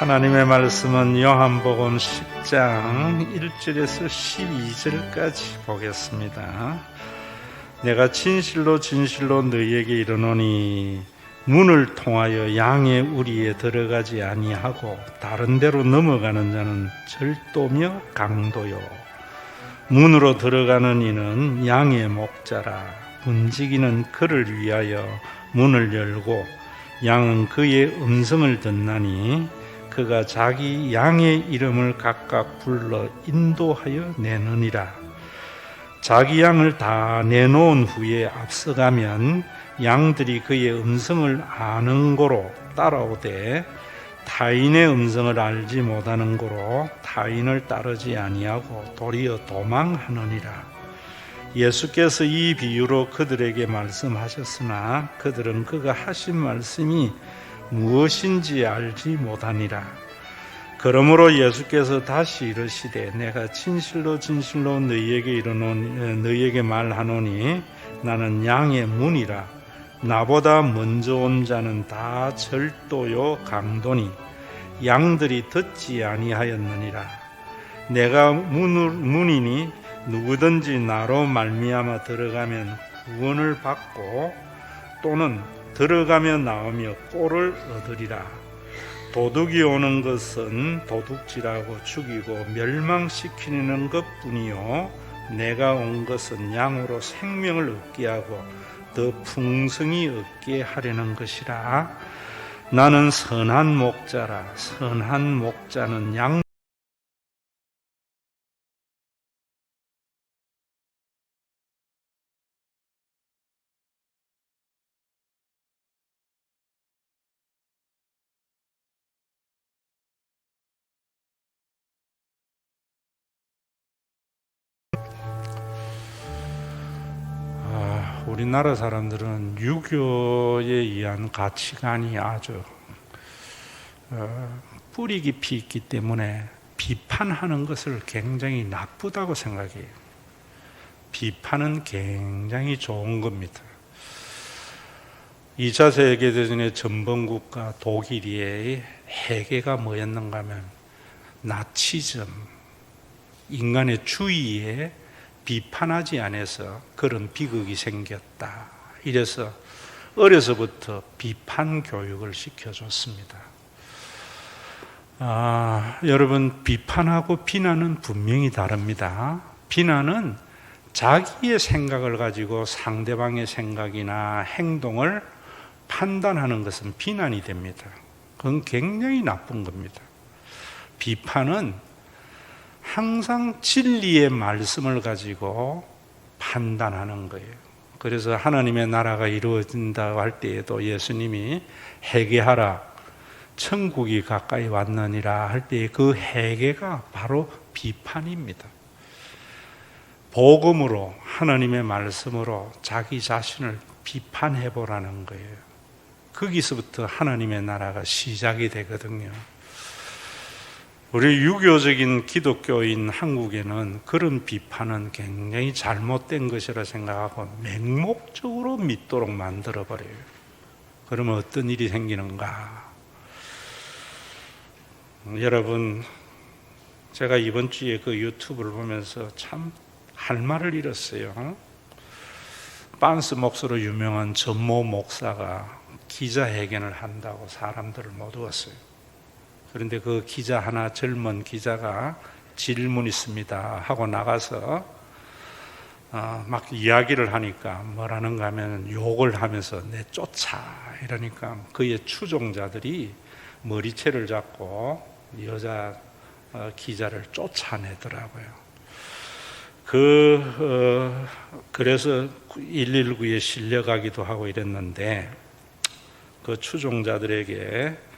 하나님의 말씀은 요한복음 10장 1절에서 12절까지 보겠습니다. 내가 진실로 진실로 너희에게 이르노니 문을 통하여 양의 우리에 들어가지 아니하고 다른 데로 넘어가는 자는 절도며 강도요 문으로 들어가는 이는 양의 목자라 문지기는 그를 위하여 문을 열고 양은 그의 음성을 듣나니 그가 자기 양의 이름을 각각 불러 인도하여 내느니라 자기 양을 다 내놓은 후에 앞서가면 양들이 그의 음성을 아는 고로 따라오되 타인의 음성을 알지 못하는 고로 타인을 따르지 아니하고 도리어 도망하느니라. 예수께서 이 비유로 그들에게 말씀하셨으나 그들은 그가 하신 말씀이 무엇인지 알지 못하니라. 그러므로 예수께서 다시 이르시되 내가 진실로 진실로 너희에게 이르노니 너희에게 말하노니 나는 양의 문이라 나보다 먼저 온 자는 다 절도요 강도니 양들이 듣지 아니하였느니라 내가 문을, 문이니 누구든지 나로 말미암아 들어가면 구원을 받고 또는 들어가며 나오며 꼴을 얻으리라. 도둑이 오는 것은 도둑질하고 죽이고 멸망시키는 것 뿐이요. 내가 온 것은 양으로 생명을 얻게 하고 더 풍성히 얻게 하려는 것이라. 나는 선한 목자라. 선한 목자는 양 우리나라 사람들은 유교에 의한 가치관이 아주 어, 뿌리 깊이 있기 때문에 비판하는 것을 굉장히 나쁘다고 생각해요. 비판은 굉장히 좋은 겁니다. 2차 세계대전의 전범국가 독일의 해계가 뭐였는가 하면 나치즘, 인간의 주의에 비판하지 않아서 그런 비극이 생겼다. 이래서 어려서부터 비판 교육을 시켜줬습니다. 아, 여러분, 비판하고 비난은 분명히 다릅니다. 비난은 자기의 생각을 가지고 상대방의 생각이나 행동을 판단하는 것은 비난이 됩니다. 그건 굉장히 나쁜 겁니다. 비판은 항상 진리의 말씀을 가지고 판단하는 거예요. 그래서 하나님의 나라가 이루어진다고 할 때에도 예수님이 회개하라. 천국이 가까이 왔느니라 할 때 그 회개가 바로 비판입니다. 복음으로 하나님의 말씀으로 자기 자신을 비판해 보라는 거예요. 거기서부터 하나님의 나라가 시작이 되거든요. 우리 유교적인 기독교인 한국에는 그런 비판은 굉장히 잘못된 것이라 생각하고 맹목적으로 믿도록 만들어 버려요. 그러면 어떤 일이 생기는가? 여러분, 제가 이번 주에 그 유튜브를 보면서 참 할 말을 잃었어요. 빤스 목사로 유명한 전모 목사가 기자회견을 한다고 사람들을 모두었어요. 그런데 그 기자 하나 젊은 기자가 질문 있습니다 하고 나가서 어, 막 이야기를 하니까 뭐라는가 하면 욕을 하면서 내 쫓아 이러니까 그의 추종자들이 머리채를 잡고 여자 어, 기자를 쫓아내더라고요. 그 어, 그래서 119에 실려가기도 하고 이랬는데 그 추종자들에게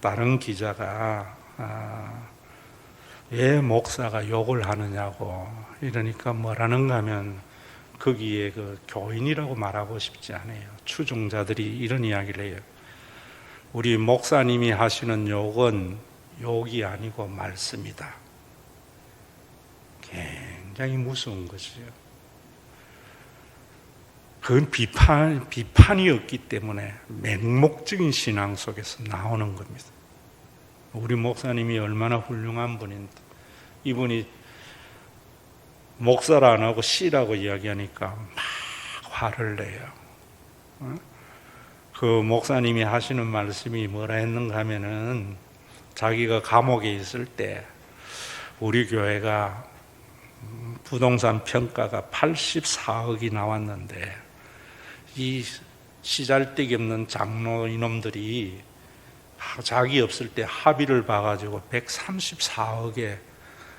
다른 기자가 아, 왜 목사가 욕을 하느냐고 이러니까 뭐라는가 하면 거기에 그 교인이라고 말하고 싶지 않아요. 추종자들이 이런 이야기를 해요. 우리 목사님이 하시는 욕은 욕이 아니고 말씀이다. 굉장히 무서운 것이죠. 그건 비판, 비판이었기 때문에 맹목적인 신앙 속에서 나오는 겁니다. 우리 목사님이 얼마나 훌륭한 분인데 이분이 목사라 안 하고 씨라고 이야기하니까 막 화를 내요. 어? 그 목사님이 하시는 말씀이 뭐라 했는가 하면은 자기가 감옥에 있을 때 우리 교회가 부동산 평가가 84억이 나왔는데 이 시잘데기 없는 장로 이놈들이 자기 없을 때 합의를 봐가지고 134억에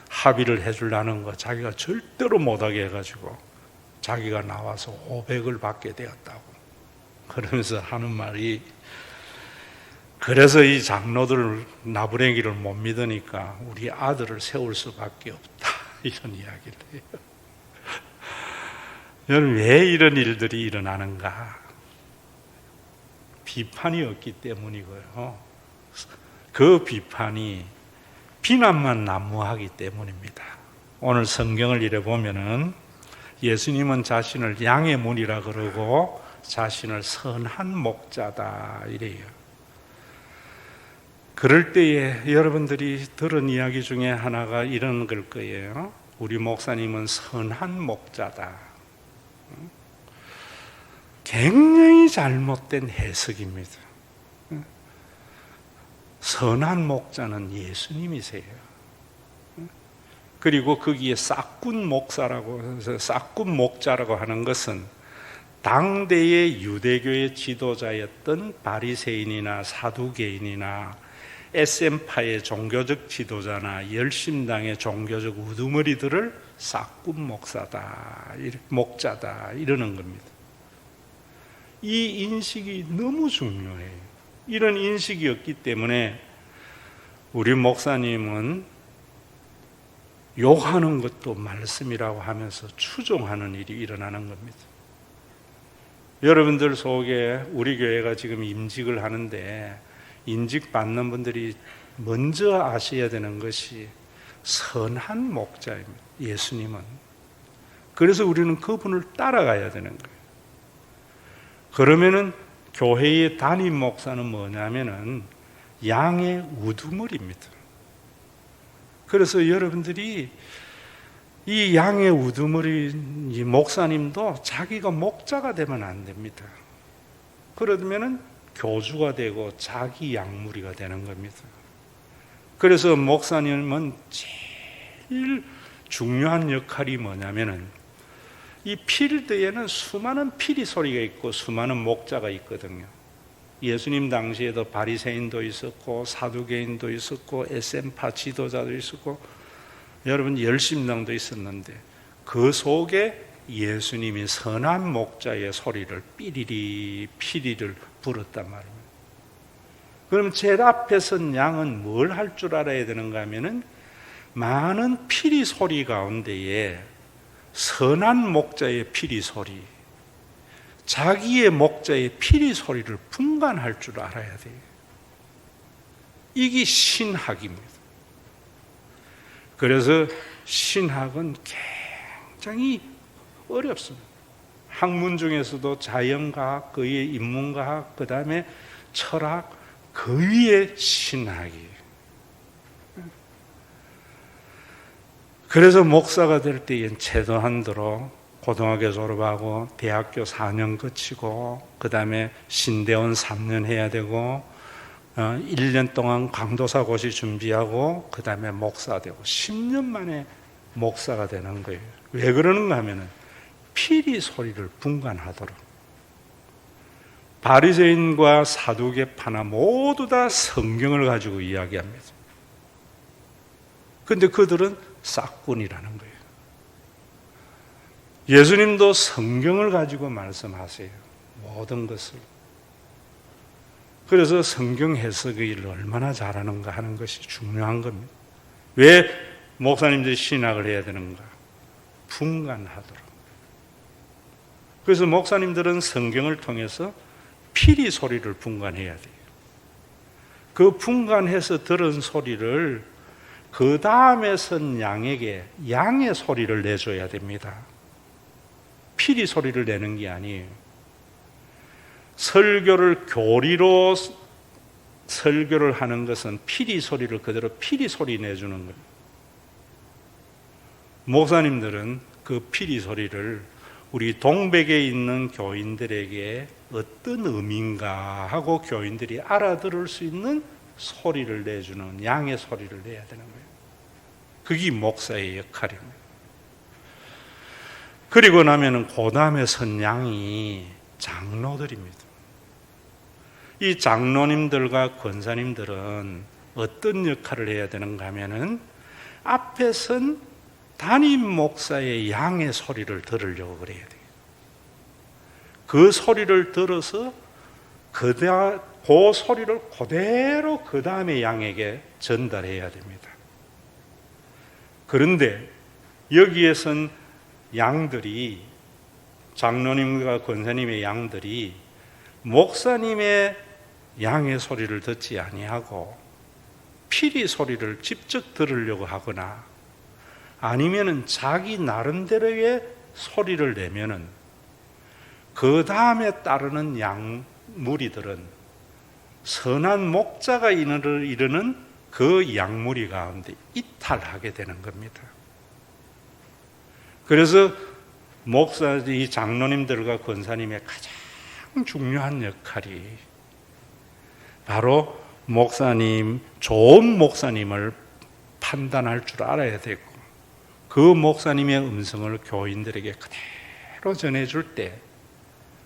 합의를 해주려는 거 자기가 절대로 못하게 해가지고 자기가 나와서 500을 받게 되었다고 그러면서 하는 말이 그래서 이 장로들 나부랭이를 못 믿으니까 우리 아들을 세울 수밖에 없다 이런 이야기를 해요. 여러분 왜 이런 일들이 일어나는가? 비판이 없기 때문이고요. 그 비판이 비난만 난무하기 때문입니다. 오늘 성경을 이래 보면은 예수님은 자신을 양의 문이라 그러고 자신을 선한 목자다 이래요. 그럴 때에 여러분들이 들은 이야기 중에 하나가 이런 걸 거예요. 우리 목사님은 선한 목자다. 굉장히 잘못된 해석입니다. 선한 목자는 예수님이세요. 그리고 거기에 싹군 목사라고 싹군 목자라고 하는 것은 당대의 유대교의 지도자였던 바리새인이나 사두개인이나 SM파의 종교적 지도자나 열심당의 종교적 우두머리들을 싹군 목사다, 목자다 이러는 겁니다. 이 인식이 너무 중요해요. 이런 인식이었기 때문에 우리 목사님은 욕하는 것도 말씀이라고 하면서 추종하는 일이 일어나는 겁니다. 여러분들 속에 우리 교회가 지금 임직을 하는데 임직 받는 분들이 먼저 아셔야 되는 것이 선한 목자입니다. 예수님은. 그래서 우리는 그분을 따라가야 되는 거예요. 그러면은 교회의 담임 목사는 뭐냐면은 양의 우두머리입니다. 그래서 여러분들이 이 양의 우두머리 이 목사님도 자기가 목자가 되면 안 됩니다. 그러면은 교주가 되고 자기 양무리가 되는 겁니다. 그래서 목사님은 제일 중요한 역할이 뭐냐면은 이 필드에는 수많은 피리 소리가 있고 수많은 목자가 있거든요. 예수님 당시에도 바리새인도 있었고 사두개인도 있었고 에센파 지도자도 있었고 여러분 열심당도 있었는데 그 속에 예수님이 선한 목자의 소리를 삐리리 피리를 불었단 말입니다. 그럼 제일 앞에 선 양은 뭘 할 줄 알아야 되는가 하면은 많은 피리 소리 가운데에 선한 목자의 피리 소리, 자기의 목자의 피리 소리를 분간할 줄 알아야 돼요. 이게 신학입니다. 그래서 신학은 굉장히 어렵습니다. 학문 중에서도 자연과학, 그 위에 인문과학, 그 다음에 철학, 그 위에 신학이에요. 그래서 목사가 될 때엔 최소한도로 고등학교 졸업하고 대학교 4년 거치고 그 다음에 신대원 3년 해야 되고 어, 1년 동안 강도사 고시 준비하고 그 다음에 목사 되고 10년 만에 목사가 되는 거예요. 왜 그러는가 하면은 피리 소리를 분간하도록 바리새인과 사두개파나 모두 다 성경을 가지고 이야기합니다. 근데 그들은 싹군이라는 거예요. 예수님도 성경을 가지고 말씀하세요. 모든 것을. 그래서 성경 해석을 얼마나 잘하는가 하는 것이 중요한 겁니다. 왜 목사님들이 신학을 해야 되는가? 분간하도록. 그래서 목사님들은 성경을 통해서 피리 소리를 분간해야 돼요. 그 분간해서 들은 소리를 그 다음에 선 양에게 양의 소리를 내줘야 됩니다. 피리 소리를 내는 게 아니에요. 설교를 교리로 설교를 하는 것은 피리 소리를 그대로 피리 소리 내주는 거예요. 목사님들은 그 피리 소리를 우리 동백에 있는 교인들에게 어떤 의미인가 하고 교인들이 알아들을 수 있는 소리를 내주는 양의 소리를 내야 되는 거예요. 그게 목사의 역할입니다. 그리고 나면은 그 다음에 선 양이 장로들입니다. 이 장로님들과 권사님들은 어떤 역할을 해야 되는가 하면은 앞에 선 담임 목사의 양의 소리를 들으려고 그래야 돼요. 그 소리를 들어서 그다, 그 소리를 그대로 그 다음에 양에게 전달해야 됩니다. 그런데 여기에선 양들이 장로님과 권사님의 양들이 목사님의 양의 소리를 듣지 아니하고 피리 소리를 직접 들으려고 하거나 아니면은 자기 나름대로의 소리를 내면은 그 다음에 따르는 양 무리들은 선한 목자가 이르는 그 양무리 가운데 이탈하게 되는 겁니다. 그래서 목사, 이 장로님들과 권사님의 가장 중요한 역할이 바로 목사님, 좋은 목사님을 판단할 줄 알아야 되고 그 목사님의 음성을 교인들에게 그대로 전해줄 때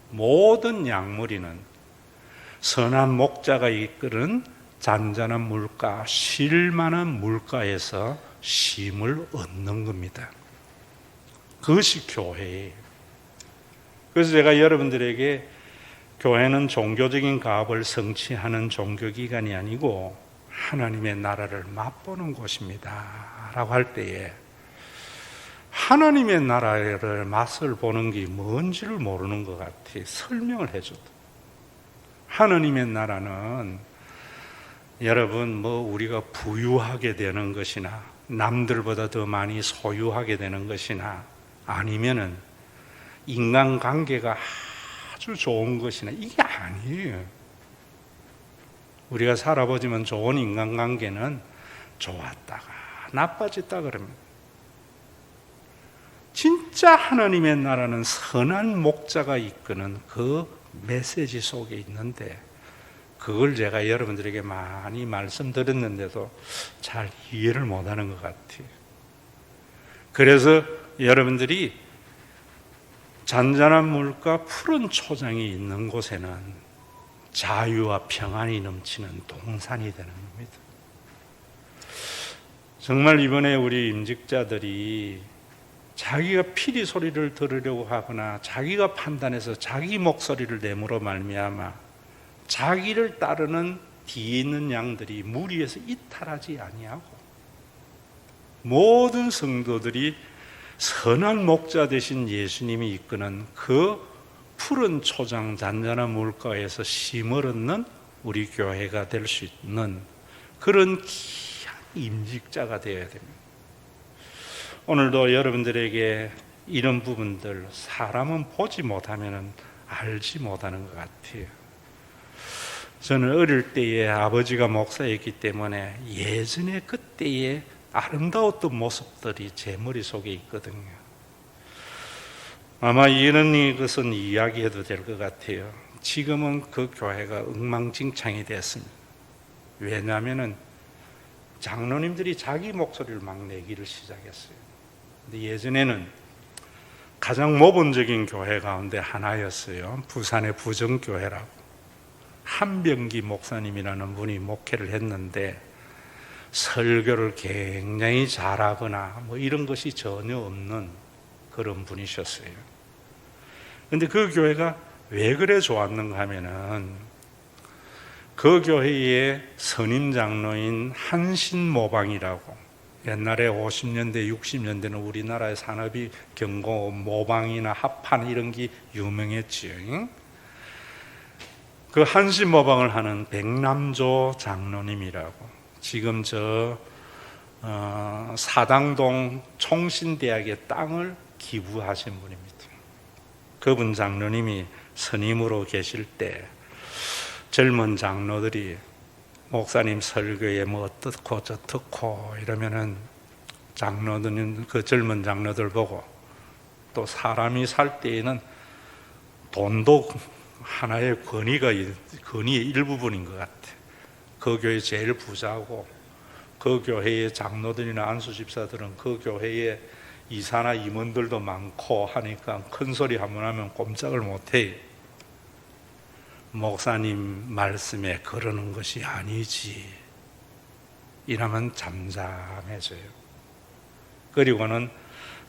모든 양무리는 선한 목자가 이끄는 잔잔한 물가, 쉴만한 물가에서 쉼을 얻는 겁니다. 그것이 교회예요. 그래서 제가 여러분들에게 교회는 종교적인 가업을 성취하는 종교기관이 아니고 하나님의 나라를 맛보는 곳입니다. 라고 할 때에 하나님의 나라를 맛을 보는 게 뭔지를 모르는 것 같아. 설명을 해줘도. 하나님의 나라는 여러분, 뭐 우리가 부유하게 되는 것이나 남들보다 더 많이 소유하게 되는 것이나 아니면은 인간 관계가 아주 좋은 것이나 이게 아니에요. 우리가 살아보지만 좋은 인간 관계는 좋았다가 나빠졌다 그럽니다. 진짜 하나님의 나라는 선한 목자가 이끄는 그 메시지 속에 있는데 그걸 제가 여러분들에게 많이 말씀드렸는데도 잘 이해를 못하는 것 같아요. 그래서 여러분들이 잔잔한 물과 푸른 초장이 있는 곳에는 자유와 평안이 넘치는 동산이 되는 겁니다. 정말 이번에 우리 임직자들이 자기가 피리 소리를 들으려고 하거나 자기가 판단해서 자기 목소리를 내므로 말미암아 자기를 따르는 뒤에 있는 양들이 무리에서 이탈하지 아니하고 모든 성도들이 선한 목자 되신 예수님이 이끄는 그 푸른 초장 잔잔한 물가에서 심을 얻는 우리 교회가 될 수 있는 그런 귀한 임직자가 되어야 됩니다. 오늘도 여러분들에게 이런 부분들 사람은 보지 못하면 알지 못하는 것 같아요. 저는 어릴 때에 아버지가 목사였기 때문에 예전에 그때의 아름다웠던 모습들이 제 머릿속에 있거든요. 아마 이런 것은 이야기해도 될 것 같아요. 지금은 그 교회가 엉망진창이 됐습니다. 왜냐하면 장로님들이 자기 목소리를 막 내기를 시작했어요. 근데 예전에는 가장 모범적인 교회 가운데 하나였어요. 부산의 부정교회라고. 한병기 목사님이라는 분이 목회를 했는데 설교를 굉장히 잘하거나 뭐 이런 것이 전혀 없는 그런 분이셨어요. 근데 그 교회가 왜 그래 좋았는가 하면은 그 교회의 선임 장로인 한신 모방이라고 옛날에 50년대, 60년대는 우리나라의 산업이 경고, 모방이나 합판 이런 게 유명했지요. 그 한신 모방을 하는 백남조 장로님이라고 지금 저 어, 사당동 총신대학의 땅을 기부하신 분입니다. 그분 장로님이 선임으로 계실 때 젊은 장로들이 목사님 설교에 뭐 어떻고 저떻고 이러면은 장로들은 그 젊은 장로들 보고 또 사람이 살 때에는 돈도 하나의 권위가 권위의 일부분인 것 같아. 그 교회 제일 부자고 그 교회의 장로들이나 안수 집사들은 그 교회에 이사나 임원들도 많고 하니까 큰 소리 한번 하면 꼼짝을 못해. 목사님 말씀에 그러는 것이 아니지. 이러면 잠잠해져요. 그리고는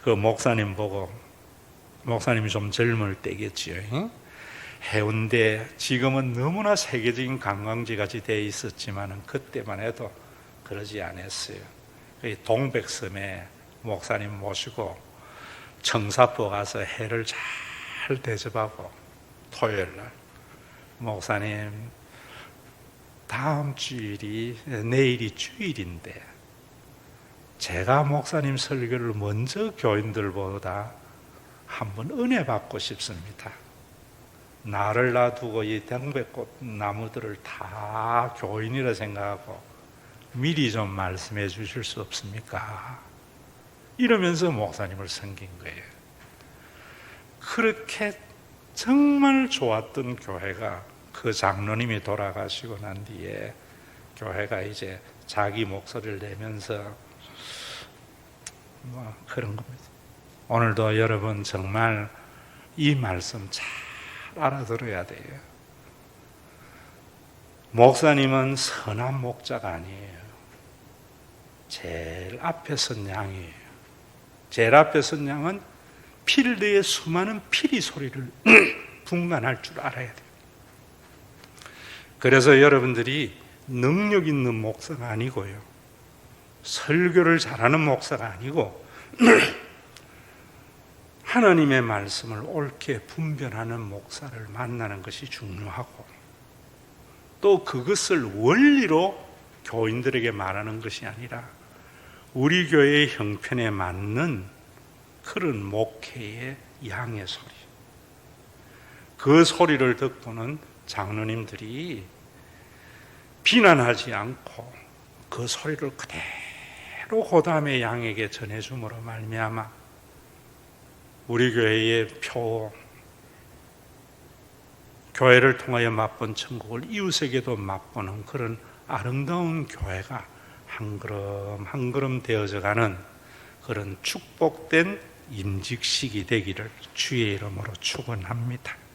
그 목사님 보고 목사님이 좀 젊을 때겠지요. 응? 해운대 지금은 너무나 세계적인 관광지 같이 돼 있었지만은 그때만 해도 그러지 않았어요. 이 동백섬에 목사님 모시고 청사포 가서 해를 잘 대접하고 토요일 날 목사님 다음 주일이 내일이 주일인데 제가 목사님 설교를 먼저 교인들보다 한번 은혜 받고 싶습니다. 나를 놔두고 이 등백꽃 나무들을 다 교인이라 생각하고 미리 좀 말씀해 주실 수 없습니까? 이러면서 목사님을 섬긴 거예요. 그렇게 정말 좋았던 교회가 그 장로님이 돌아가시고 난 뒤에 교회가 이제 자기 목소리를 내면서 뭐 그런 겁니다. 오늘도 여러분 정말 이 말씀 잘 알아들어야 돼요. 목사님은 선한 목자가 아니에요. 제일 앞에 선 양이에요. 제일 앞에 선 양은 필드의 수많은 피리 소리를 분간할 줄 알아야 돼요. 그래서 여러분들이 능력 있는 목사가 아니고요. 설교를 잘하는 목사가 아니고 하나님의 말씀을 옳게 분별하는 목사를 만나는 것이 중요하고 또 그것을 원리로 교인들에게 말하는 것이 아니라 우리 교회의 형편에 맞는 그런 목회의 양의 소리. 그 소리를 듣고는 장로님들이 비난하지 않고 그 소리를 그대로 고담의 양에게 전해줌으로 말미암아 우리 교회의 표 교회를 통하여 맛본 천국을 이웃에게도 맛보는 그런 아름다운 교회가 한 걸음 한 걸음 되어져 가는 그런 축복된 임직식이 되기를 주의 이름으로 축원합니다.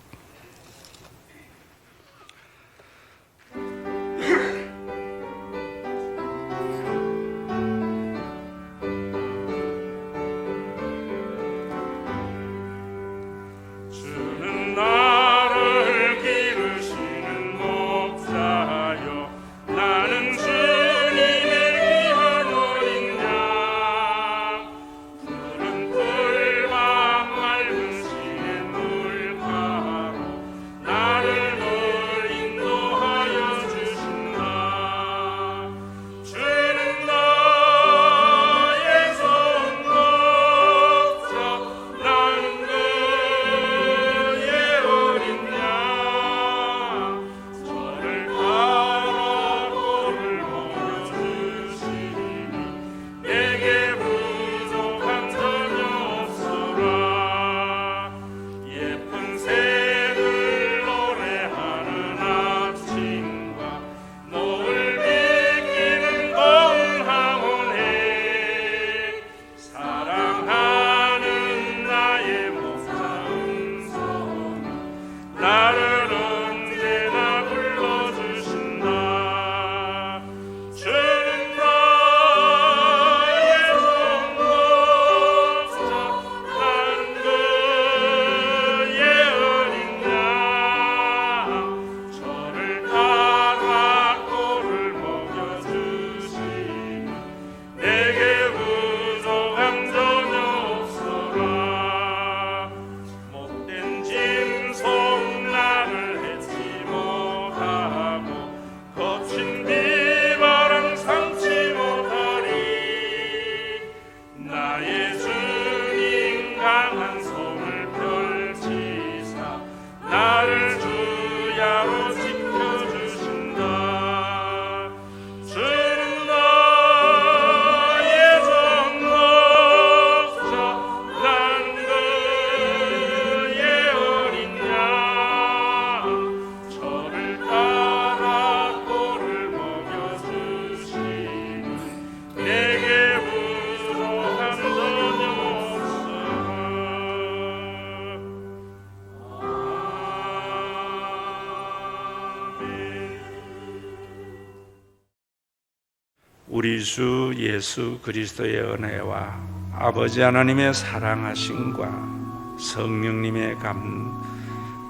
주 예수 그리스도의 은혜와 아버지 하나님의 사랑하심과 성령님의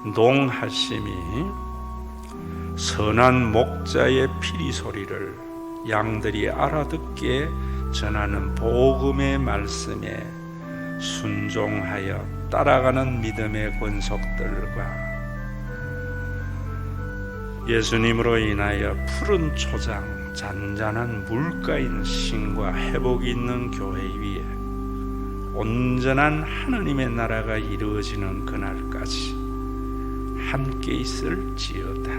감동하심이 선한 목자의 피리 소리를 양들이 알아듣게 전하는 복음의 말씀에 순종하여 따라가는 믿음의 권속들과 예수님으로 인하여 푸른 초장 잔잔한 물가인 신과 회복이 있는 교회 위에 온전한 하나님의 나라가 이루어지는 그날까지 함께 있을지어다.